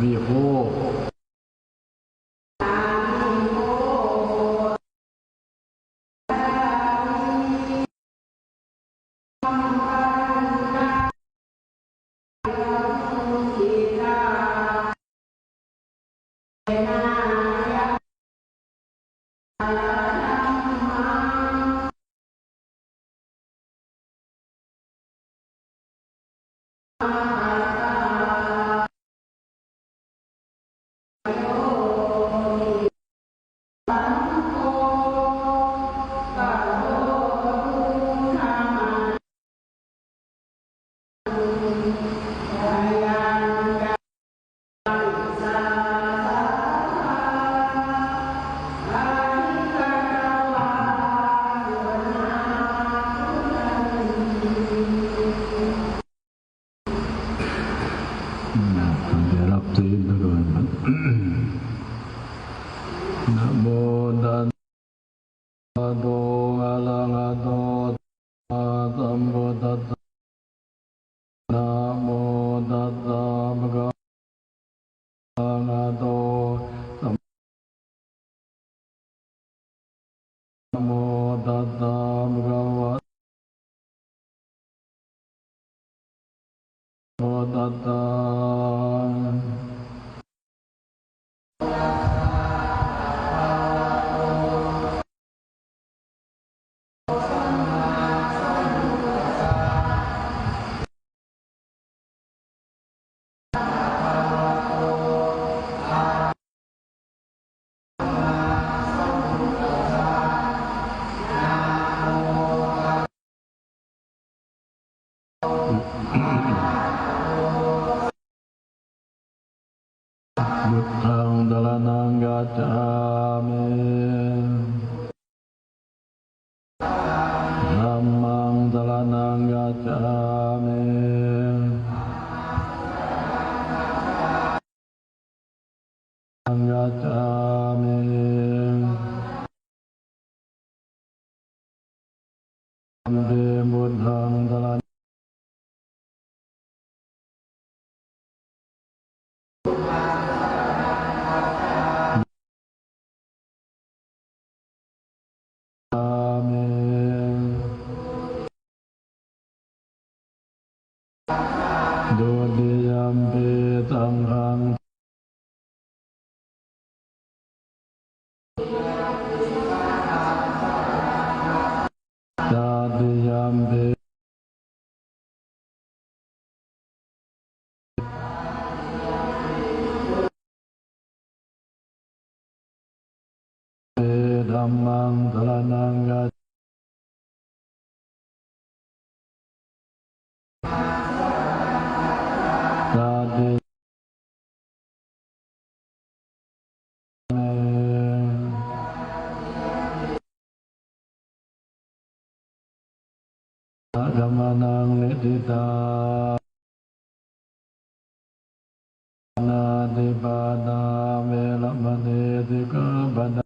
壁虎 Dhamanang Nitita Anadipada Velamane Dikabada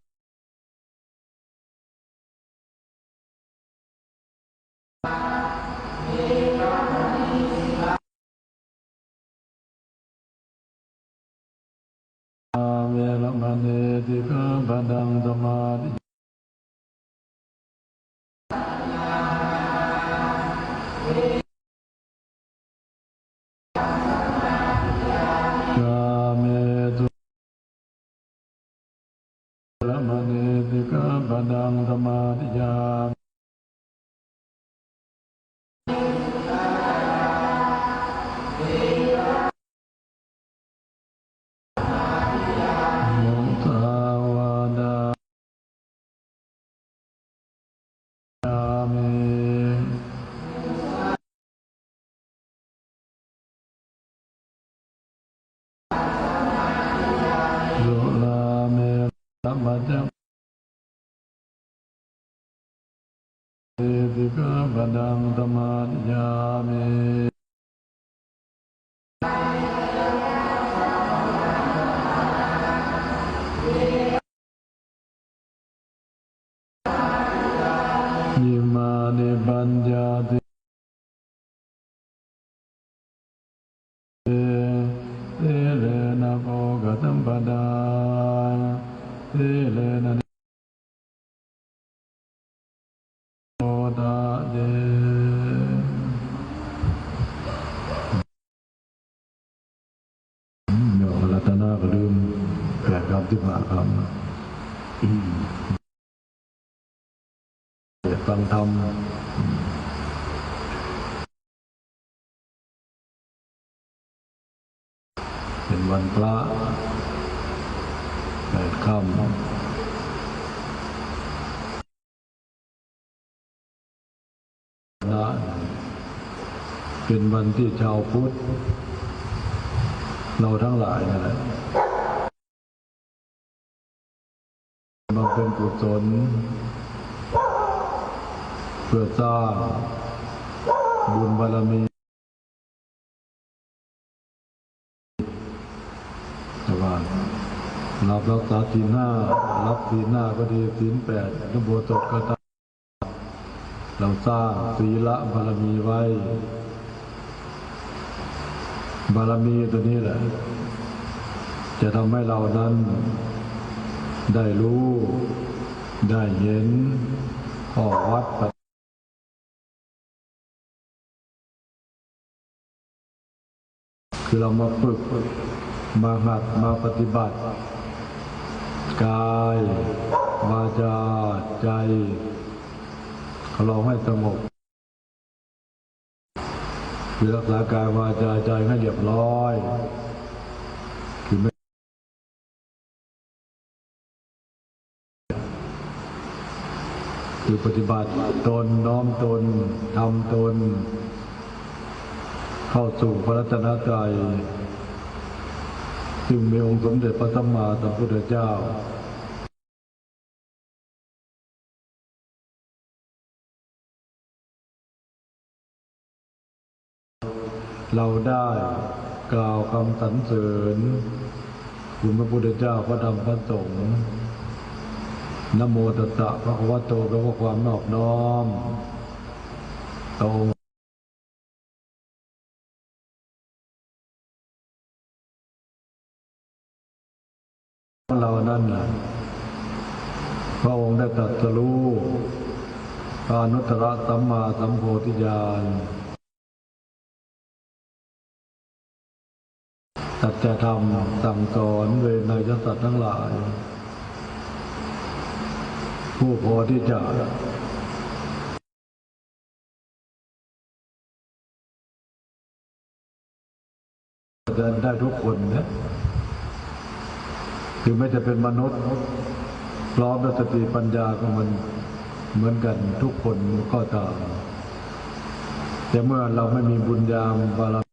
Velamane Dikabadang Dhamanang समाधियामि Madam. จเอ พระแปดค่ำนะเป็นวันที่ชาวพุทธ เราทั้งหลายนั่นแหละมาเป็นกุศล เพื่อสร้างบุญบารมีแต่ว่า รับ รักษาศีลห้ารับศีลห้าก็ดีศีลแปดนโบสถก็ตามเราสร้างศีละบารมีไว้ บารมีตัวนี้แหละ จะทำให้เรานั้น ได้รู้ ได้เห็นข้อวัดปฏิคือเรามาฝึกมาหัดมาปฏิบัติ กายวาจาใจเราให้สงบคือรักษากายวาจาใจให้เรียบร้อยคือไม่คือปฏิบัติตนน้อมตนทำตน เข้าสู่พระรัตนตรัย ซึ่งมีองค์สมเด็จพระสัมมาสัมพุทธเจ้าเราได้กล่าวคำสรรเสริญ คุณพระพุทธเจ้าพระธรรมพระสงฆ์นโมตัสสะพระคะวะโตแปลว่าความนอบน้อมตรง เรานั่นพระองค์ได้ตรัสรู้พรนุตตรสัมมาสัมโพธิญาณสัดจธรรมสั่งสอนเวนยสัตว์ทั้งหลาย ผู้พอที่จะเดินได้ทุกคนนะ คือไม่จะเป็นมนุษย์พร้อมด้วยสติปัญญาของมันเหมือนกันทุกคนก็ตามแต่เมื่อเราไม่มีบุญญาบารมี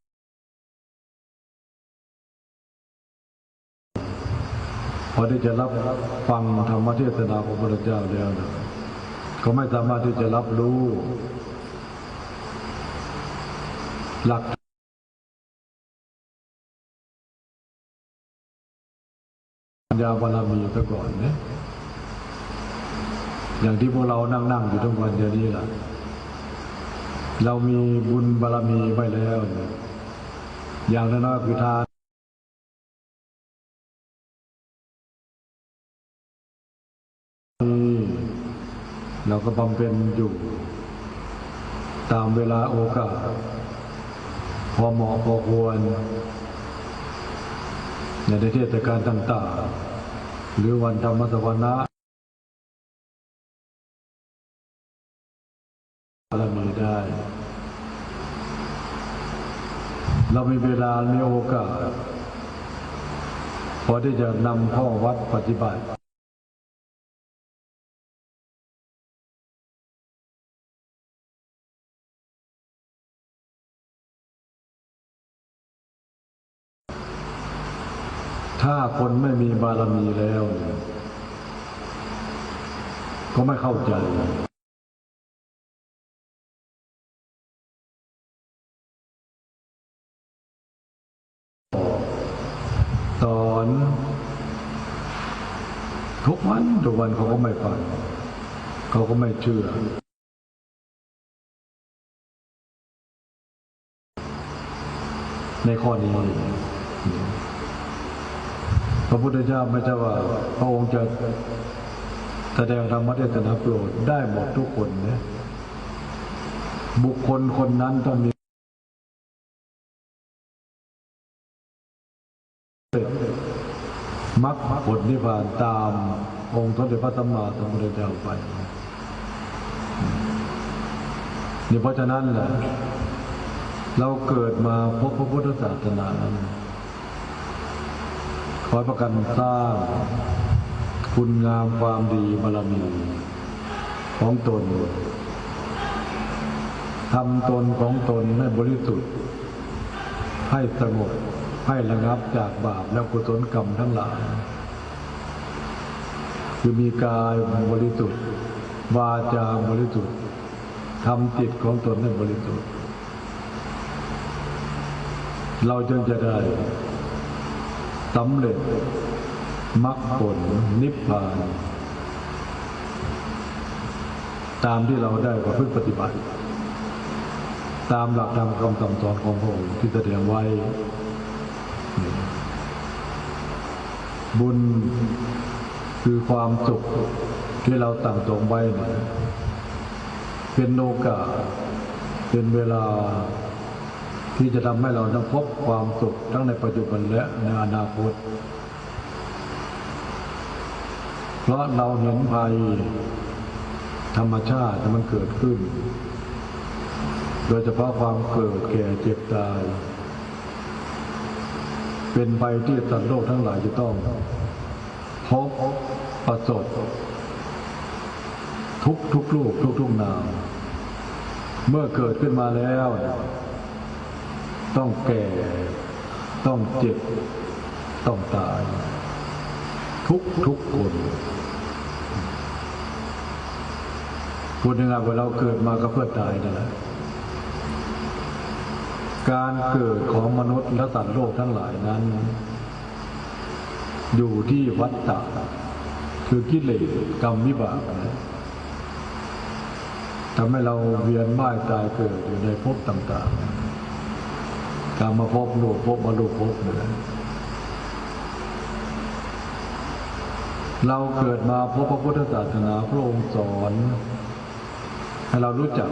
พอที่จะรับฟังธรรมเทศนาของพระเจ้าแล้วนะก็ไม่สามารถที่จะรับรู้หลัก ปัญญาบารมีซะก่อนเนี่ยอย่างที่พวกเรานั่งนั่งอยู่ทุกวันเดียวนี้ล่ะ เรามีบุญบารมีไว้แล้วเนี่ยอย่างน้อยๆคือทานนี่เราก็บำเพ็ญอยู่ ตามเวลาโอกาส พอเหมาะพอควร ในเทศกาลต่างๆ หรือวันธรรมสวนะเรามีได้ เรามีเวลามีโอกาสพอที่จะนำข้อวัดปฏิบัติ คนไม่มีบารมีแล้ว ก็ไม่เข้าใจสอนทุกวันทุกวันเขาก็ไม่ฟังเขาก็ไม่เชื่อ ในข้อนี้ พระพุทธเจ้าไม่ใช่ว่า พระองค์จะแสดงธรรมเทศนาโปรดได้หมดทุกคนนะบุคคลคนนั้นต้องมีมรรคผลนิพพานตามองค์สมเด็จพระสัมมาสัมพุทธเจ้าไปนี่เพราะฉะนั้นแหละเราเกิดมาพบพระพุทธศาสนา ขอประกันสร้างคุณงามความดีบารมีของตนทำตนของตนให้บริสุทธิ์ ให้สงบให้ระงับจากบาปและกุศลกรรมทั้งหลายคือมีกายบริสุทธิ์วาจาบริสุทธิ์ทำจิตของตนให้บริสุทธิ์ เราจึงจะได้ สำเร็จมรรคผลนิพพาน ตามที่เราได้ประพฤติปฏิบัติ ตามหลักธรรมคำสั่งสอนของพระองค์ที่แสดงไว้ บุญคือความสุขที่เราตั้งตรงไว้ เป็นโอกาสเป็นเวลา ที่จะทำให้เราได้พบความสุขทั้งในปัจจุบันและในอนาคต เพราะเราเห็นภัยธรรมชาติที่มันเกิดขึ้น โดยเฉพาะความเกิดแก่เจ็บตาย เป็นภัยที่สัตว์โลกทั้งหลายจะต้องพบประสบทุกทุกลูกทุกทุกนามเมื่อเกิดขึ้นมาแล้ว ต้องแก่ ต้องเจ็บ ต้องตาย ทุกทุกคนพูดง่ายๆว่าเราเกิดมาก็เพื่อตายนั่นแหละการเกิดของมนุษย์และสัตว์โลกทั้งหลายนั้น อยู่ที่วัฏฏะคือกิเลสกรรมวิบากนะทำให้เราเวียนว่ายตายเกิดอยู่ในภพต่าง ๆ การมาพบโลกพบมาลูกพบเนี่ยเราเกิดมาพบพระพุทธศาสนาพระองค์สอนให้เรารู้จัก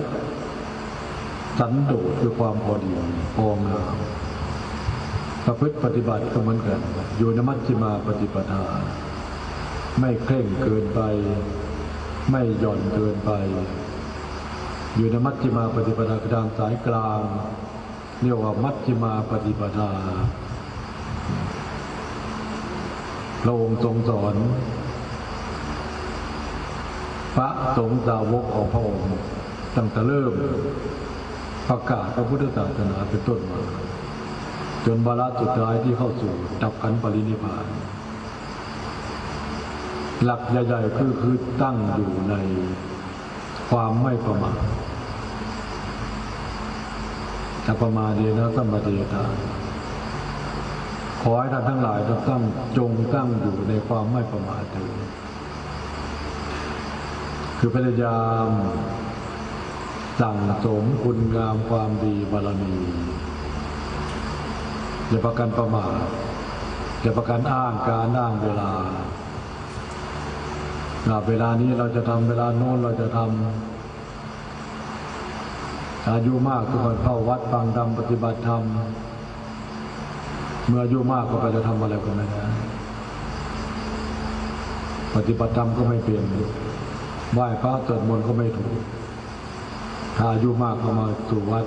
สันโดษคือความพอดีพองามประพฤติปฏิบัติก็เหมือนกันอยู่ในมัชฌิมาปฏิปทา ไม่เคร่งเกินไป ไม่หย่อนเกินไป อยู่ในมัชฌิมาปฏิปทากระดานสายกลาง เรียกว่ามัชฌิมาปฏิปทาพระองค์ทรงสอนพระสงฆ์สาวกของพระองค์ตั้งแต่เริ่มประกาศพระพุทธศาสนาเป็นต้นมา จนวาระสุดท้ายที่เข้าสู่ดับขันปรินิพาน หลักใหญ่ๆคือคือตั้งอยู่ในความไม่ประมาท ถ้าประมาเดนะสัมปติยตาขอให้ท่านทั้งหลายจงตั้งจงตั้งอยู่ในความไม่ประมาทเถิดคือพยายามสั่งสมคุณงามความดีบารมีอย่าประกันประมาทอย่าประกันอ้างการอ้างเวลาอ่าเวลานี้เราจะทำเวลาโน้นเราจะทำ อายุมากทุกคนเข้าวัดฟังธรรมปฏิบัติธรรม เมื่ออายุมากก็ไปจะทำอะไรก็ไม่ได้ปฏิบัติธรรมก็ไม่เปลี่ยนไหว้พระสวดมนต์ก็ไม่ถูก ถ้าอายุมากก็มาสู่วัด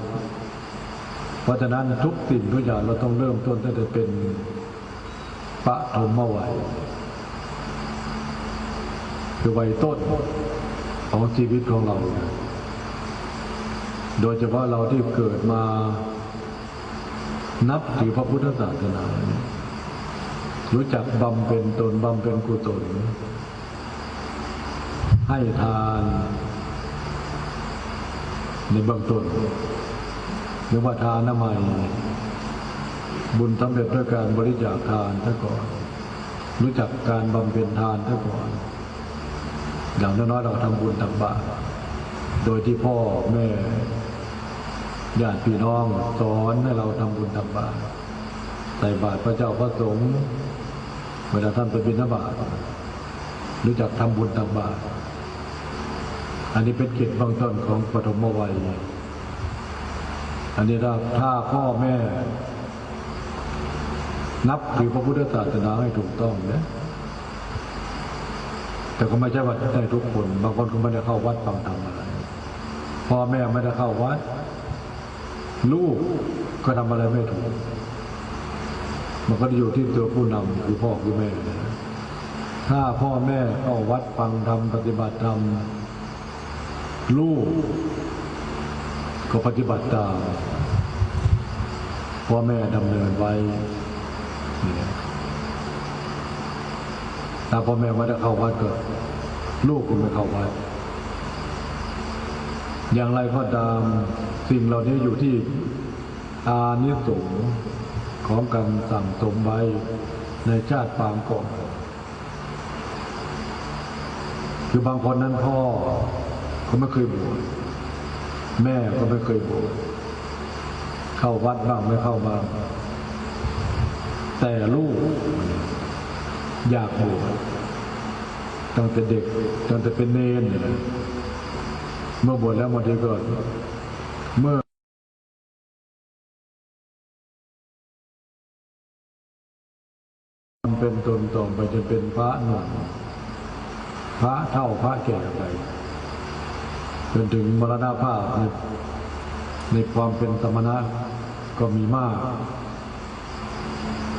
เพราะฉะนั้นทุกสิ่งทุกอย่างเราต้องเริ่มต้นตั้งแต่เป็นปะถมวัยคือวัยต้นของชีวิตของเรา โดยเฉพาะเราที่เกิดมานับถือพระพุทธศาสนาเนี่ยรู้จักบำเพ็ญตนบำเพ็ญกุศลให้ทาน ในเบื้องต้นหรือว่าทานน้ำใหม่ บุญสำเร็จด้วยการบริจาคทานซะก่อน รู้จักการบำเพ็ญทานซะก่อน อย่างน้อยๆเราทำบุญตักบาตรโดยที่พ่อแม่ ญาติพี่น้องสอนให้เราทำบุญตักบาตรใส่บาตรพระเจ้าพระสงฆ์เวลาท่านไปบิณฑบาตรู้จักทำบุญตักบาตรอันนี้เป็นกิจเบื้องต้นของปฐมวัย อันนี้ถ้าถ้าพ่อแม่ นับถือพระพุทธศาสนาให้ถูกต้องนะแต่ก็ไม่ใช่ว่าได้ทุกคน บางคนก็ไม่ได้เข้าวัดฟังธรรมอะไรพ่อแม่ไม่ได้เข้าวัด ลูกก็ทำอะไรไม่ถูก มันก็อยู่ที่ตัวผู้นำคือพ่อคือแม่ ถ้าพ่อแม่เข้าวัดฟังธรรมปฏิบัติธรรมลูก ก็ปฏิบัติตามพ่อแม่ดำเนินไว้ถ้าพ่อแม่ไม่ได้เข้าวัดก็ลูกก็ไม่เข้าวัดอย่างไรก็ตาม สิ่งเหล่านี้อยู่ที่อานิสงส์ของการสั่งสมไว้ในชาติปางก่อนคือบางคนนั้นพ่อเขาไม่เคยบวชแม่ก็ไม่เคยบวชเข้าวัดบ้างไม่เข้าบ้างแต่ลูก อยากบวชตั้งแต่เด็กตั้งแต่เป็นเนนเนี่ยนะเมื่อบวชแล้วบางทีก็ เมื่อเป็นตนต่อไปจะเป็นพระหนุ่มพระเท่าพระแก่ไปจนถึงมรณภาพในในความเป็นสมณะก็มีมาก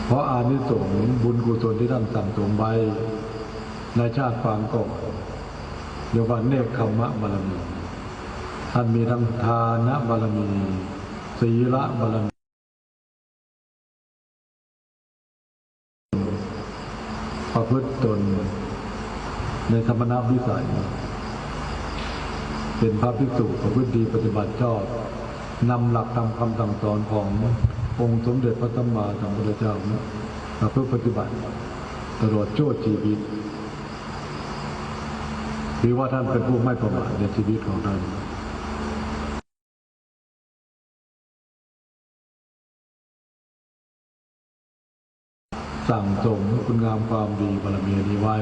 เพราะอานิสงส์บุญกุศลที่ท่านสั่งสมไว้ในชาติปางก่อนเรียกว่าเนคขมะบารมี ท่านมีทั้งทานะบารมีศีละบารมีประพฤติตนในธรรมนาวิสัย เป็นพระภิกษุประพฤติดีปฏิบัติชอบนำหลักธรรมคำสั่งสอนขององค์สมเด็จพระสัมมาสัมพุทธเจ้ามาเพื่อปฏิบัติตลอดโจทย์ชีวิตถือว่าท่านเป็นผู้ไม่ประมาทในชีวิตของท่าน สั่งสมคุณงามความดีบารมีนี้ไว้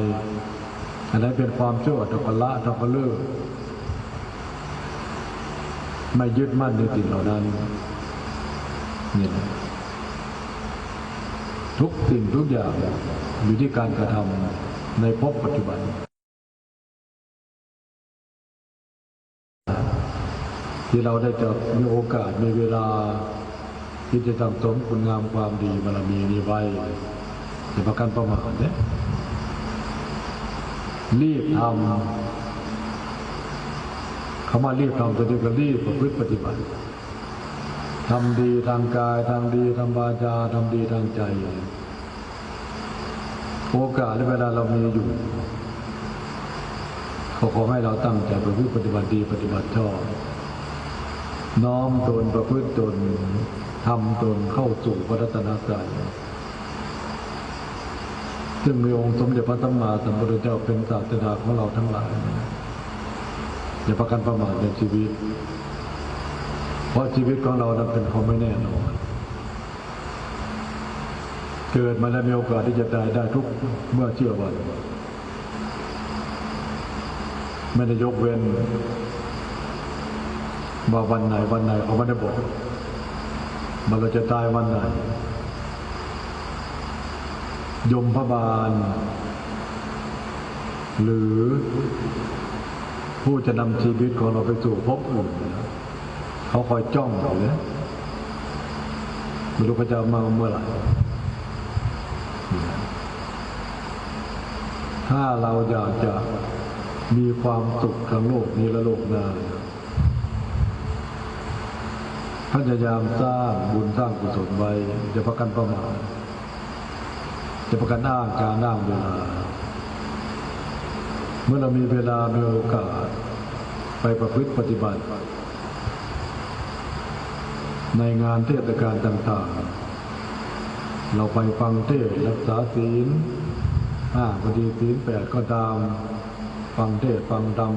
อันนั้นเป็นความเชื่อทกละทกเลิกไม่ยึดมั่นในสิ่งเหล่านั้นนี่แหละทุกสิ่งทุกอย่างอยู่ที่การกระทำในภพปัจจุบัน ที่เราได้จะมีโอกาสมีเวลาที่จะสั่งสมคุณงามความดีบารมีนี้ไว้ อย่าประกันประมาทเนี่ยรีบทำคำว่ารีบทำตัวนี้ก็รีบประพฤติปฏิบัติทำดีทางกายทางดีทางวาจาทำดีทางใจโอกาสและเวลาเรามีอยู่ขอขอให้เราตั้งใจประพฤติปฏิบัติดีปฏิบัติชอบน้อมตนประพฤติตนทำตนเข้าสู่พระรัตนตรัย ซึ่งมีองค์สมเด็จพระสัมมาสัมพุทธเจ้าเป็นศาสดาของเราทั้งหลายอย่าประกันประมาทในชีวิต เพราะชีวิตของเรานั้นเป็นของไม่แน่นอน เกิดมาแล้วมีโอกาสที่จะตายได้ทุกเมื่อเชื่อวันไม่ได้ยกเว้นว่าวันไหนวันไหนเขาไม่ได้บอกมันเราจะตายวันไหน ยมพบาล หรือผู้จะนำชีวิตของเราไปสู่ภพอื่นเขาคอยจ้องเราเลยไม่รู้เขาจะมาเมื่อไหร่ถ้าเราอยากจะมีความสุขทั้งโลกนี้และโลกหน้าพยายามสร้างบุญสร้างกุศลไว้จะประกันประมาท จะประกันอ้าการอ้าเวลา เมื่อเรามีเวลามีโอกาส ไปประพฤติปฏิบัติ ในงานเทศกาลต่าง ๆ เราไปฟังเทศรักษาศีลห้าพอดีศีลแปดก็ตาม ฟังเทศฟังธรรม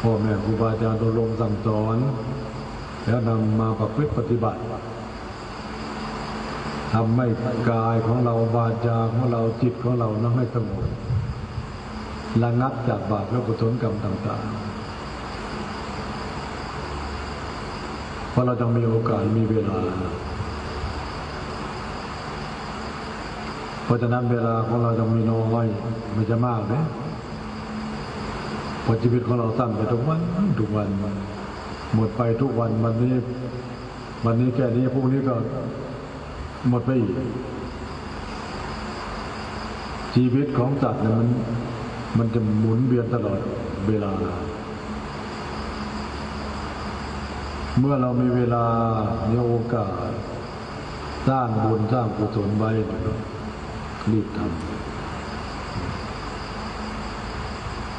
พ่อแม่ครูบาอาจารย์อบรมสั่งสอน แล้วนำมาประพฤติปฏิบัติ ทำให้กายของเราวาจาของเราจิตของเรานั้นให้สงบระงับจากบาปและกุศลกรรมต่างๆ เพราะเราจะมีโอกาสมีเวลา เพราะฉะนั้นเวลาของเราจะมีน้อยไม่จะมากนะเพราะชีวิตของเราสั้นไปทุกวันทุกวัน หมดไปทุกวันวันนี้ วันนี้แค่นี้พรุ่งนี้ก็ หมดไปอีกชีวิตของสัตว์เนี่ยมันมันจะหมุนเวียนตลอดเวลา เมื่อเรามีเวลามีโอกาส สร้างบุญสร้างกุศลไว้รีบทำ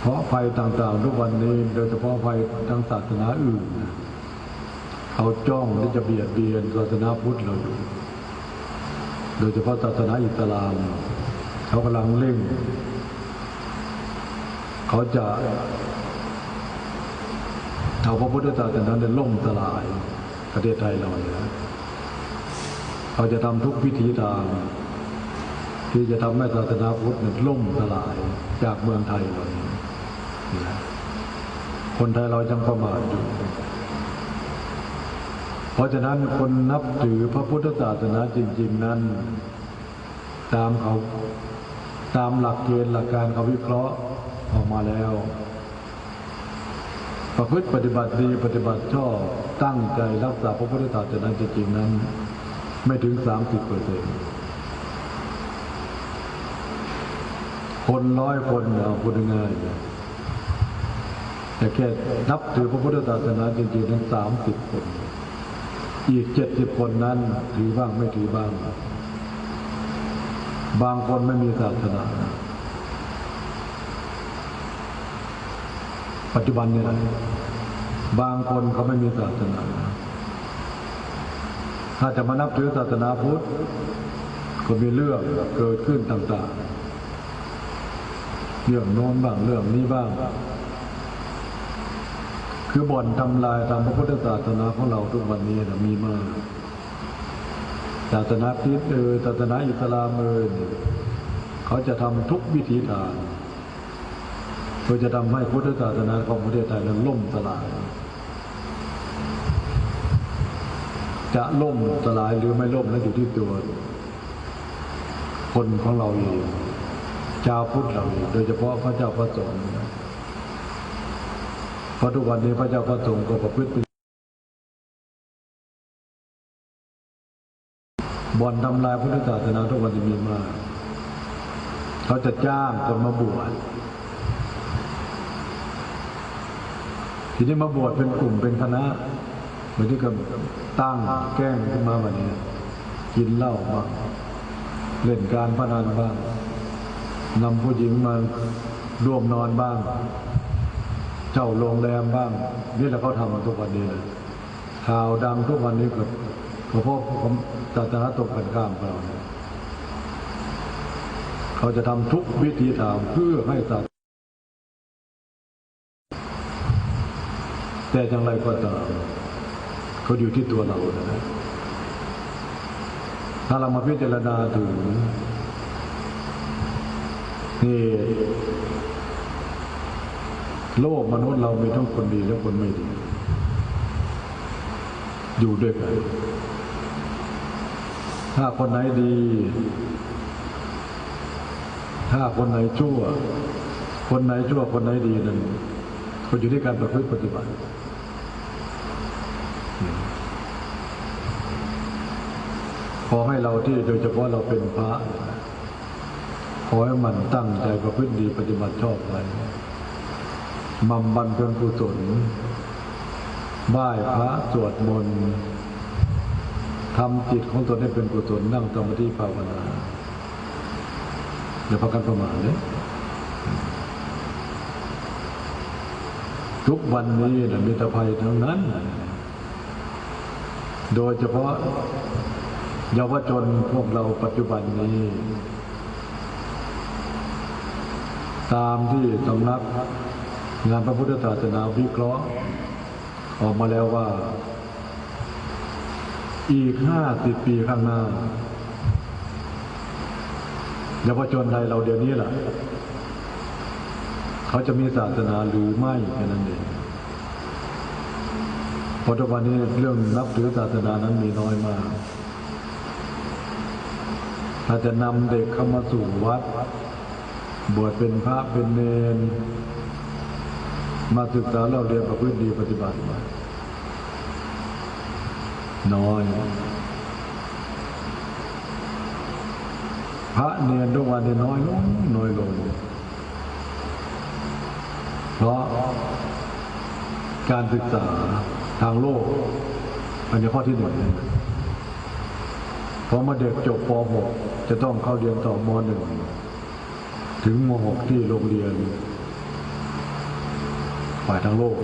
เพราะภัยต่างๆ ทุกวันนี้ โดยเฉพาะภัยทางศาสนาอื่น เขาจ้องที่จะเบียดเบียนศาสนาพุทธเราอยู่ โดยเฉพาะศาสนาอิสลาม เขากำลังเร่ง เขาจะเอาพระพุทธศาสนาเนี่ยล่มสลายประเทศไทยเราเนี่ยเขาจะทำทุกวิธีทางที่จะทำให้ศาสนาพุทธเนี่ยล่มสลายจากเมืองไทยเราเนี่ยคนไทยเรายังประมาทอยู่ เพราะฉะนั้นคนนับถือพระพุทธศาสนาจริง ๆนั้น ตามเขาตามหลักเกณฑ์หลักการเขาวิเคราะห์ออกมาแล้ว ประพฤติปฏิบัติดีปฏิบัติชอบตั้งใจรักษาพระพุทธศาสนาจริงๆนั้น ไม่ถึงสามสิบเปอร์เซ็นต์คนร้อยคนเอาพูดง่ายแต่แค่นับถือพระพุทธศาสนาจริงๆนั้นสามสิบคน อีกเจ็ดสิบคนนั้นถือบ้างไม่ถือบ้าง บางคนไม่มีศาสนา ปัจจุบันเนี่ยนะบางคนเขาไม่มีศาสนา ถ้าจะมานับถือศาสนาพุทธก็มีเรื่องเกิดขึ้นต่าง ๆ เรื่องโน้นบ้างเรื่องนี้บ้าง คือบ่อนทำลายตามพระพุทธศาสนาของเราทุกวันนี้นะมีมากศาสนาคริสต์เออศาสนาอิสลามเออเขาจะทำทุกวิธีทางเพื่อจะทำให้พุทธศาสนาของประเทศไทยนั้นล่มสลายจะล่มสลายหรือไม่ล่มนั้นอยู่ที่ตัวคนของเราเองชาวพุทธเราเองโดยเฉพาะพระเจ้าพระสงฆ์ เพราะทุกวันนี้พระเจ้าพระสงฆ์ก็ประพฤติบ่อนทำลายพุทธศาสนาทุกวันนี้มีมาก เขาจะจ้างคนมาบวชทีนี้มาบวชเป็นกลุ่มเป็นคณะเหมือนที่กับตั้งแกล้งขึ้นมาวันนี้กินเหล้าบ้างเล่นการพนันบ้างนำผู้หญิงมาร่วมนอนบ้าง เจ้าโรงแรมบ้าง นี่แหละเขาทำมาทุกวันนี้ข่าวดังทุกวันนี้ก็ก็เพราะผมศาสนาตกกันข้ามเราเนี่ยเขาจะทำทุกวิธีทางเพื่อให้ศาสแต่อย่างไรก็ตามเขาอยู่ที่ตัวเรานะถ้าเรามาพิจารณาถึงนี่ โลกมนุษย์เรามีทั้งคนดีและคนไม่ดี อยู่ด้วยกัน ถ้าคนไหนดี ถ้าคนไหนชั่ว คนไหนชั่วคนไหนดีนั้นก็อยู่ที่การประพฤติปฏิบัติขอให้เราที่โดยเฉพาะเราเป็นพระขอให้มันตั้งใจประพฤติดีปฏิบัติชอบไว้ มัมบันเป็นกุศลไหว้พระสวดมนต์ทำจิตของตนให้เป็นกุศลนั่งสมาธิภาวนาอย่าพักกันประมาทเลยทุกวันนี้นะมีแต่ภัยทั้งนั้น โดยเฉพาะเยาวชนพวกเราปัจจุบันนี้ ตามที่สำนัก งานพระพุทธศาสนาวิเคราะห์ ออกมาแล้วว่า อีกห้าสิบปีข้างหน้าเยาวชนไทยเราเดี๋ยวนี้แหละเขาจะมีศาสนาหรือไม่แค่นั้นเองเพราะทุกวันนี้เรื่องนับถือศาสนานั้นมีน้อยมากถ้าจะนำเด็กเข้ามาสู่วัด บวชเป็นพระเป็นเนน มาศึกษาเราเรียนประพฤติดีปฏิบัติมาน้อย พระเนนทุกวันนี้น้อยลงน้อยลงเพราะการศึกษาทางโลก อันนี้ข้อที่หนึ่งพอมาเด็กจบป .6 จะต้องเข้าเรียนต่อม .1 ถึงม .6 ที่โรงเรียน ฝ่ายทางโลก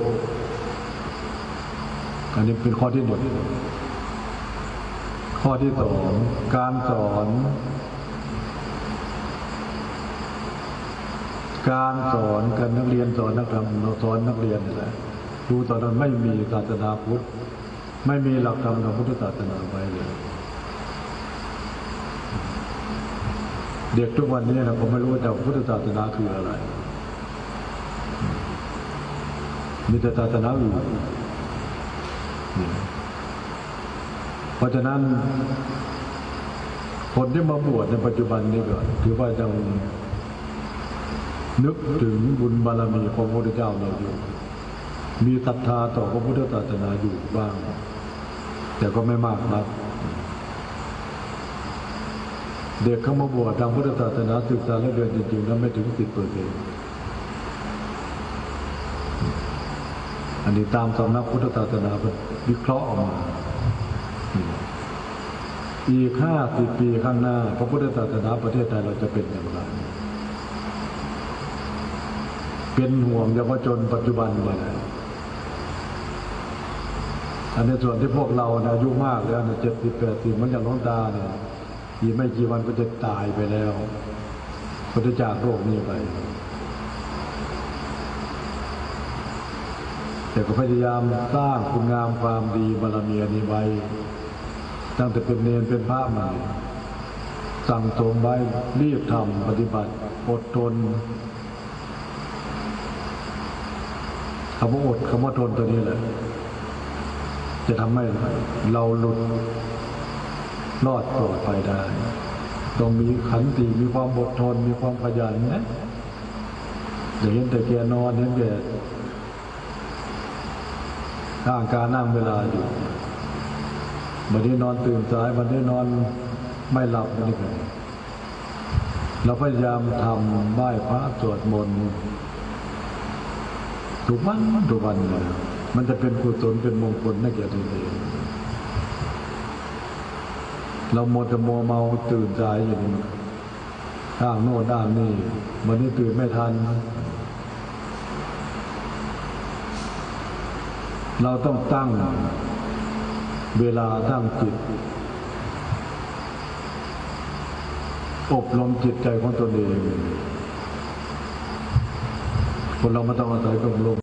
อันนี้เป็นข้อที่หนึ่งข้อที่สองการสอน การสอนกันนักเรียนสอนนักธรรมสอนนักเรียนนี่แหละดูตอนนั้นไม่มีศาสนาพุทธ ไม่มีหลักธรรมทางพุทธศาสนาไว้เลยเด็กทุกวันนี้นะผมไม่รู้ว่าพุทธศาสนาคืออะไร มีแต่ศาสนาอื่เพราะฉะนั้น คนที่มาบวชในปัจจุบันนี้ก็ถือว่ายังนึกถึงบุญบารมีของพระพุทธเจ้าเราอยู่ มีศรัทธาต่อพระพุทธศาสนาอยู่บ้าง แต่ก็ไม่มากนักเด็กเข้ามาบวชทางพุทธศาสนาศึกษาและเรียนจริงๆนั้นไม่ถึงสิบเปอร์เซ็นต์ นนี้ตามสำนักพุทธศาสนาวิเคราะห์ออกมา อีกห้าสิบปีข้างหน้า พระพุทธศาสนาประเทศไทยเราจะเป็นอย่างไร เป็นห่วงเยาวชนปัจจุบันเลยนอันในส่วนที่พวกเรานะอายุมากแล้วนะเจ็ดสิบแปดสิบมันอย่างน้องตาเนี่ยอีกไม่กี่วันก็จะตายไปแล้วก็จะจากโลกนี้ไป แต่ก็พยายามสร้างคุณงามความดีบารมีอันนี้ไว้ ตั้งแต่เป็นเนรเป็นพระมาสั่งสมไว้รีบทำปฏิบัติอดทนคำว่าอดคำว่าทนตัวนี้แหละ จะทำให้เราหลุดรอดปลอดภัยได้ ต้องมีขันติมีความอดทน มีความขยันนะอย่าเห็นแต่แกนอนเห็นแก ร่างการนั่งเวลาอยู่วันนี้นอนตื่นสายวันนี้นอนไม่หลับวันนี้ก็เราพยายามทำไหว้พระสวดมนต์ทุกวันทุกวันเลยมันจะเป็นกุศลเป็นมงคลให้แก่ตัวเองเราโมจะมัวเมาตื่นสายอยู่ข้างโน่นด้านนี่วันนี้ตื่นไม่ทัน เราต้องตั้งเวลาตั้งจิต อบรมจิตใจของตนเอง คนเราไม่ต้องอาศัยอบรม